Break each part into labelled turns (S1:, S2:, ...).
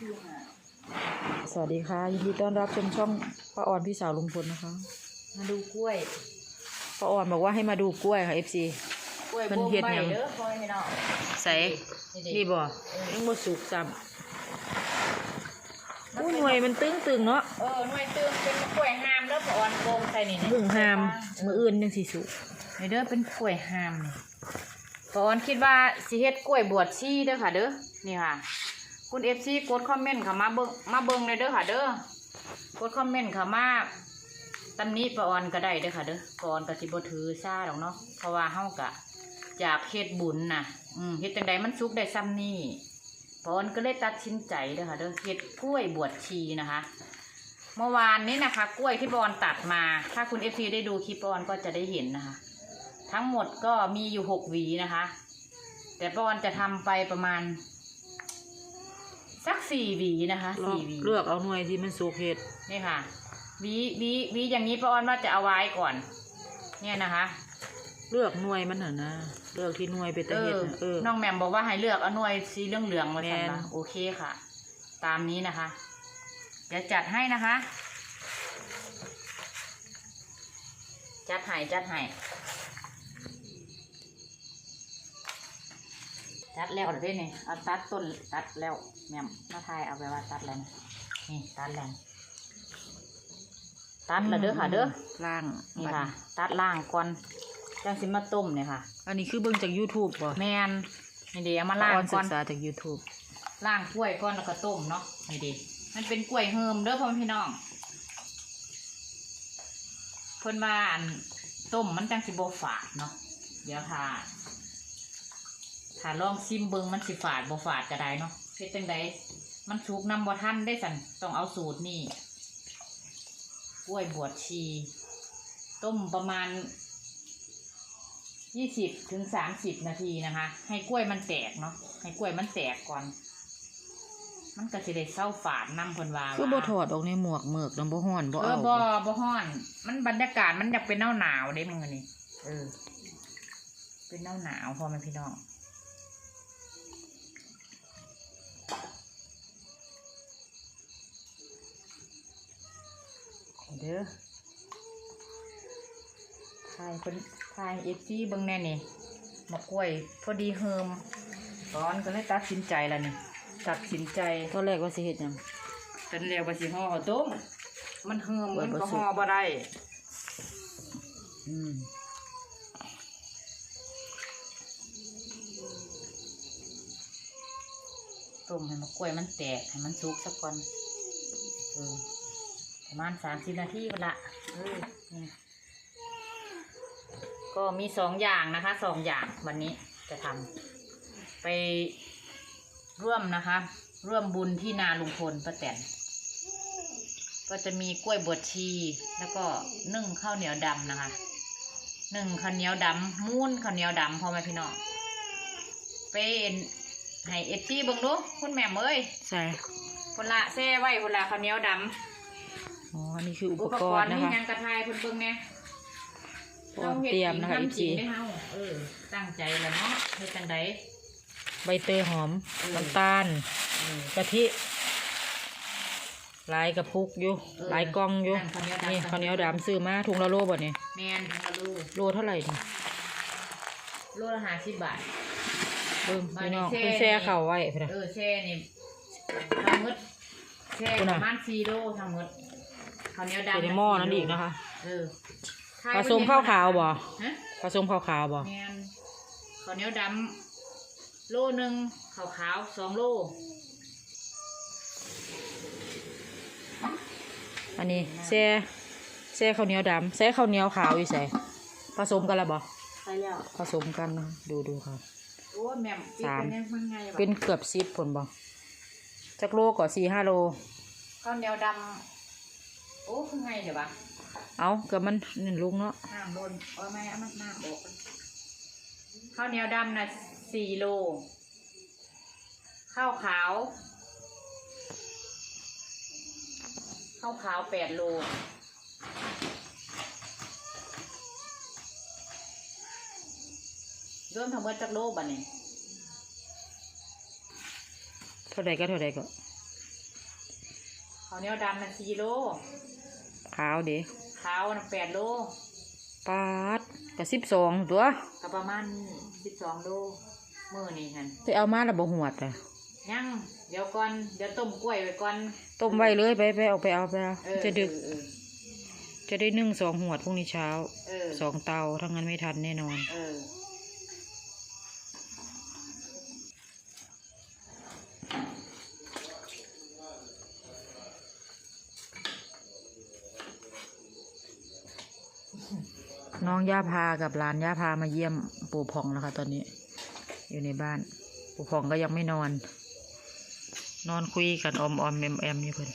S1: คือหา
S2: สวัสดีค่ะยินดีต้อนรับชมช่องป้าออนพี่สาวลุงพลนะคะ
S1: มาดูกล้วย
S2: ป้าออนบอกว่าให้มาดูกล้วยค่ะ FC
S1: กล้วย
S2: เพิ่น
S1: บ่ม
S2: เฮ็ด
S1: ใบ
S2: หยัง
S1: เด้อพ่อให้เนาะ
S2: ใส่
S1: นี่
S2: นี่บ่ยังบ่สุกซ้ำอู้หน่วยมันตึงตึงๆเนาะ
S1: เออหน่วยตึงเป็นกล้วยหามเด้อพ่ออ่อนโกงใส่นี่
S2: เพิ่งหามมืออื่นยังสิสุก
S1: นี่เด้อเป็นกล้วยหามนี่พ่ออ่อนคิดว่าสิเฮ็ดกล้วยบวชชีเด้อค่ะเด้อนี่ค่ะ คุณ FC กดคอมเมนต์เข้ามาเบิ่งมาเบิ่งเลยเด้อค่ะ เด้อกดคอมเมนต์เข้ามาตำนี้ป้าออนก็ได้เด้อค่ะ เด้อป้าออนก็สิบ่ถือซ่าดอกเนาะเพราะว่าเฮาก็อยากเฮ็ดบุญน่ะ อืมเฮ็ดจังใดมันสุกได้ซ้ำนี่ป้าออนก็เลยตัดสินใจเด้อค่ะ เด้อเฮ็ดกล้วยบวชชีนะคะ เมื่อวานนี้นะคะ กล้วยที่ป้าออนตัดมา ถ้าคุณ FC ได้ดูคลิปป้าออนก็จะได้เห็นนะคะ ทั้งหมดก็มีอยู่หกหวีนะคะ แต่ป้าออนจะทำไปประมาณ สักสี่หวีนะคะสี่หวี
S2: เลือกเอาหน่วยที่มันสุกเฮ็ด
S1: นี่ค่ะหวีหวีหวีอย่างนี้ป้าออนว่าจะเอาไว้ก่อน เนี่ยนะคะ
S2: เลือกหน่วยมันน่ะนะเลือกที่หน่วยไปแต่
S1: เอ
S2: เฮ็ด
S1: อ
S2: น่ะเออ
S1: น้องแหม่มบอกว่าให้เลือกเอาหน่วยสีเหลืองเหลืองๆมา
S2: แม่
S1: สั่น
S2: น
S1: มาโอเคค่ะ ตามนี้นะคะเดี๋ยวจัดให้นะคะ จัดให้จัดให้ ตัดแล้วเดี๋ยวนี้นี่เอาตัดต้นตัดแล้วแหม่มมาทายเอาไปว่าตัดแล้วนะนี่ตัดแล้วตัดแล้วเด้อค่ะเด้อ
S2: ล่าง
S1: นี่ค่ะ ตัดล่างก่อนจังสิมาต้มเนี่ยค่ะ
S2: อันนี้คือเบิ่งจาก YouTube บ่
S1: แมนนี่เดี๋ยวเอามา
S2: ป้า
S1: ล่าง
S2: ออน
S1: ก่
S2: ศึ
S1: อน
S2: กษาจาก YouTube
S1: ล่างกล้วยก่อนแล้วก็ต้มเนาะนี่เดิมันเป็นกล้วยเฮิมเด้อพ่อแม่พี่น้องเพิ่นว่าอันต้มมันจังสิบ่ฝาดเนาะเดี๋ยวถ้า ถ้าลองซิมเบิงมันสิฝาดบ่ฝาดก็ได้เนาะเฮ็ดจังไดมันสุกนำบ่ทันได้สั่นต้องเอาสูตรนี่กล้วยบวชชี ต้มประมาณยี่สิบถึงสามสิบนาทีนะคะ ให้กล้วยมันแตกเนาะให้กล้วยมันแตกก่อน มันก็จะได้เศร้าฝาดน้ำเพนวา
S2: คือบ่ถอดออกในหมวกเมือกนำบ่ฮ้อนบ่
S1: เออ
S2: เอา
S1: บ่บ่ฮ้อน มันบรรยากาศมันอยากเป็นหนาวหนาวๆเด้มึงอันนี่เออ เป็นหนาวหนาวๆพอไหมพี่น้อง เด้อทายคนทายเอฟซีเบิ่งแน่นี่มะกล้วยพอดีเฮิมร้อนก็เลยตัดสินใจแล้วนี่ตัดสินใจ
S2: ตอนแรกว่าสิเฮ็ดหยัง
S1: จนเรียกว่าสิห่อข้าวต้มมันเฮิม
S2: เปิ
S1: มั
S2: ด
S1: น
S2: บ่
S1: ก็
S2: สุก
S1: ห่อบ่ได้
S2: อืม
S1: ต้มให้มะกล้วยมันแตกให้มันสุกสักก่อนเออ ประมาณสามสิบนาทีก็ละเออนี่ก็มีสองอย่างนะคะสองอย่างวันนี้จะทำไปร่วมนะคะ ร่วมบุญที่นาลุงพลป้าแตนก็จะมีกล้วยบวชชี แล้วก็นึ่งข้าวเหนียวดำนะคะนึ่งข้าวเหนียวดำมูนข้าวเหนียวดำพอไหมพี่น้องเป็นให้เอฟซีเบิ่งดูคุณแม่เอ้ย
S2: ใส่
S1: คนละแซ่ไว้คนละข้าวเหนียวด
S2: อ๋ ออันนี้คือำอุปกรณ์นะ
S1: นี่
S2: คะ
S1: ยังกระทายเพิ่นเบิ่งแน่
S2: พร้อมเตรียมนะคะ
S1: เฮ็ด
S2: FC
S1: จริงทำจริงได้เฮาเออ ตั้งใจแล้วเนาะเฮ็ดจังได
S2: ใบเตยหอม
S1: เออ
S2: น้ำตาล
S1: เออกะ
S2: ทิลายกระพุกอยู่
S1: เออ
S2: ลายกล่องอยู่
S1: นั่นข้าวเหนียวดำ
S2: นี่ข้าวเหนียวดำซื้อมาถุงละโลบ่เนี่ย
S1: แม่นทั้งละโล
S2: โลเท่าไหร่นี่
S1: โลละ50บาท
S2: เบิ่ง
S1: บ้าน
S2: พี่น้อง
S1: นี่
S2: เพิ่น
S1: แช่
S2: แช่เข่าไว้พุ่นน่ะ
S1: เออแช่นี่ทั้งหมดแช่
S2: คุณ
S1: ป
S2: น่ะ
S1: ระมาณ4โลทั้งหมด ข้าวเหนียวดำ
S2: ใส่ในหม้อนั้นอีกนะคะ
S1: เออ
S2: ผสมข้าวขาวบ่
S1: ฮะ
S2: ผสมข้าวขาวบ่
S1: แมนข้าวเหนียวดำโลหนึ่งข้าวขาวสองโล
S2: อันนี้แช่แช่ข้าวเหนียวดำแช่ข้าวเหนียวขาวอยู่ใส่ผสมกันละบ่
S1: ใช่แล้ว
S2: ผสมกันนะดูดูค่ะ
S1: โอ้ยแม่มปี
S2: สาม
S1: เป็นยังมันไงวะ
S2: เป็นเกือบสิบผลบ่จักโลก่อสี่ห้าโล
S1: ข้าวเหนียวดำ โอ้คือไงเดี๋ยววะ
S2: เอาเกือบมันนี่ลุงเนาะ
S1: น้ำบนเออไม่เอามันน้ำบอกกันข้าวเหนียวดำนะสี่โล ข้าวขาว ข้าวขาวแปดโลรวมทั้งหมดจักโลบัดนี้
S2: เท่าใดก็เท่าใดก็
S1: ข้าวเหนียวดำน่ะสี่โล
S2: ขาวเด้
S1: ขาวน่ะแปดโล
S2: ปาดก็สิบสองตัว
S1: ก็ประมาณสิบสองโลมื้อนี้หั่น
S2: ไปเอามาแล้วบ่หวดอะ
S1: ยังเดี๋ยวก่อนเดี๋ยวต้มกล้วยไว้ก่อน
S2: ต้มไว้เลยไปไปเอาไปเอาไปเอา
S1: เออ
S2: จะดึก
S1: เออ
S2: จะได้นึ่งสองหวดพรุ่งนี้เช้า
S1: เออ
S2: สองเตาทั้งนั้นไม่ทันแน่นอน
S1: เออ
S2: น้องย่าพากับหลานย่าพามาเยี่ยมปู่พองแล้วค่ะตอนนี้ อยู่ในบ้าน ปู่พองก็ยังไม่นอน นอนคุยกันอมอมแอมแอมอยู่เพิ่น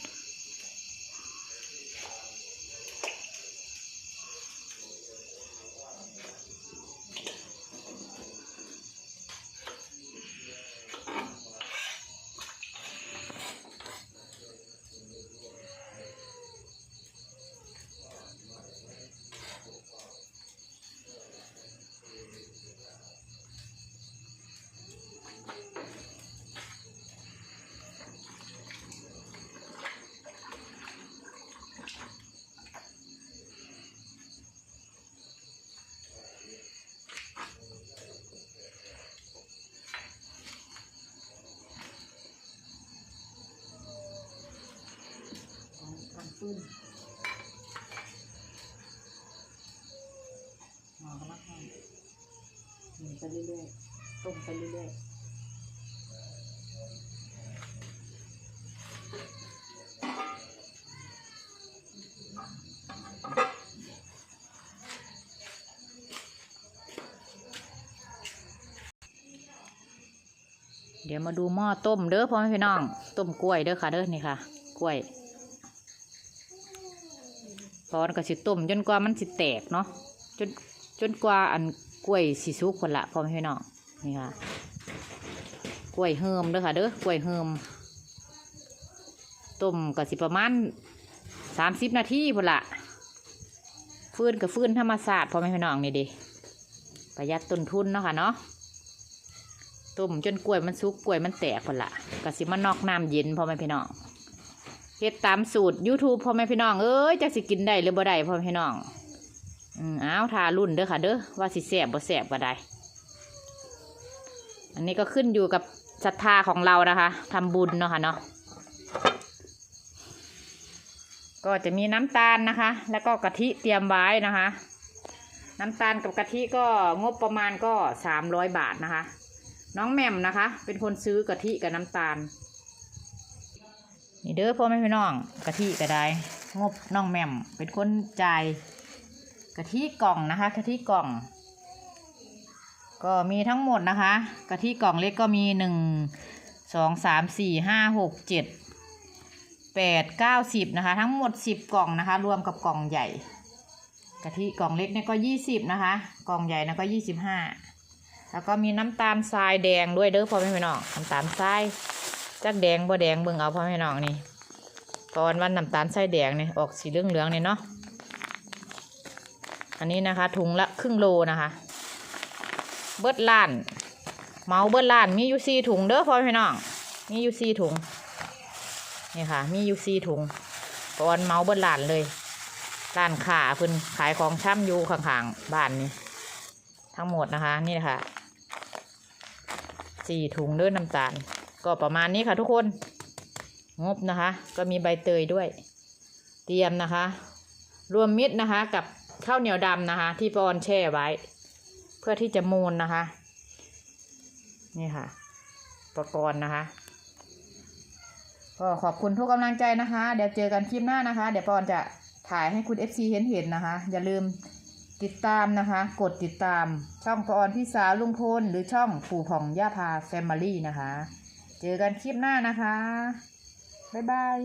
S1: ทำฟื้นหอมมากๆหมุนไปเรื่อยๆต้มไปเรื่อยๆเดี๋ยวมาดูหม้อต้มเด้อพ่อแม่พี่น้อง ต้มกล้วยเด้อค่ะเด้อนี่ค่ะ กล้วย พอนก็สิต้มจนกว่ามันสิแตกเนาะจนจนกว่าอันกล้วยสิสุกคนละพอม่พี่น้องนี่ค่ะกล้วยเฮิมเด้อค่ะเด้อกล้วยเฮิมต้มก็สิประมาณสามสิบนาทีพนละฟื้นกับฟื้นธรรมศาสตร์พอแม่พี่น้องนี่ดิประหยัดต้นทุนเนาะค่ะเนาะต้มจนกล้วยมันสุกกล้วยมันแตกคนละก็สิมานอกน้ำเย็นพอแม่พี่น้อง เฮ็ดตามสูตร YouTube พ่อแม่พี่น้อง เอ้ยจักสิกินได้หรือบ่ได้พ่อแม่พี่น้องอืมอ้าวทารุ่นเด้อค่ะเด้อว่าสิแสบบ่แสบก็ได้ อันนี้ก็ขึ้นอยู่กับศรัทธาของเรานะคะทำบุญเนาะค่ะเนาะก็จะมีน้ำตาลนะคะ แล้วก็กะทิเตรียมไว้นะคะ น้ำตาลกับกะทิก็งบประมาณก็สามร้อยบาทนะคะ น้องแม่มนะคะ เป็นคนซื้อกะทิกับน้ำตาล นี่เด้อพ่อแม่พี่น้องกะทิก็ได้ งบน้องแหม่มเป็นคนจ่ายกะทิกล่องนะคะกะทิกล่อง ก็มีทั้งหมดนะคะกะทิกล่องเล็กก็มีหนึ่งสองสามสี่ห้าหกเจ็ดแปดเก้าสิบนะคะ ทั้งหมดสิบกล่องนะคะ รวมกับกล่องใหญ่กะทิกล่องเล็กเนี่ยก็ยี่สิบนะคะ กล่องใหญ่นะก็ยี่สิบห้าแล้วก็มีน้ำตาลทรายแดงด้วยเด้อพ่อแม่พี่น้องน้ำตาลทราย จักแดงบ่แดงเบิ่งเอาพ่อแม่พี่น้องนี่ตอนวันน้ำตาลทรายแดงนี่ออกสีเหลืองเหลืองๆนี่เนาะอันนี้นะคะถุงละครึ่งโลนะคะ เบิดล้านเมาเบิดล้านมีอยู่สี่ถุงเด้อพ่อแม่พี่น้องมีอยู่สี่ถุงนี่ค่ะ มีอยู่สี่ถุงตอนเมาเบิดล้านเลยร้านขาเพิ่นขายของช่ำอยู่ข้างๆบ้านนี่ทั้งหมดนะคะ นี่นะคะสี่ถุงเด้อน้ำตาล ก็ประมาณนี้ค่ะทุกคน งบนะคะ ก็มีใบเตยด้วย เตรียมนะคะ รวมมิตรนะคะ กับข้าวเหนียวดำนะคะ ที่ปอนแช่ไว้ เพื่อที่จะมูลนะคะ นี่ค่ะอุปกรณ์นะคะก็ขอบคุณทุกกำลังใจนะคะ เดี๋ยวเจอกันคลิปหน้านะคะ เดี๋ยวปอนจะถ่ายให้คุณ FC เห็นเห็นนะคะ อย่าลืมติดตามนะคะ กดติดตามช่องปอนพี่สาวลุงพลหรือช่องปู่ผ่องย่าพาแฟมิลี่นะคะ เจอกันคลิปหน้านะคะ บ๊ายบาย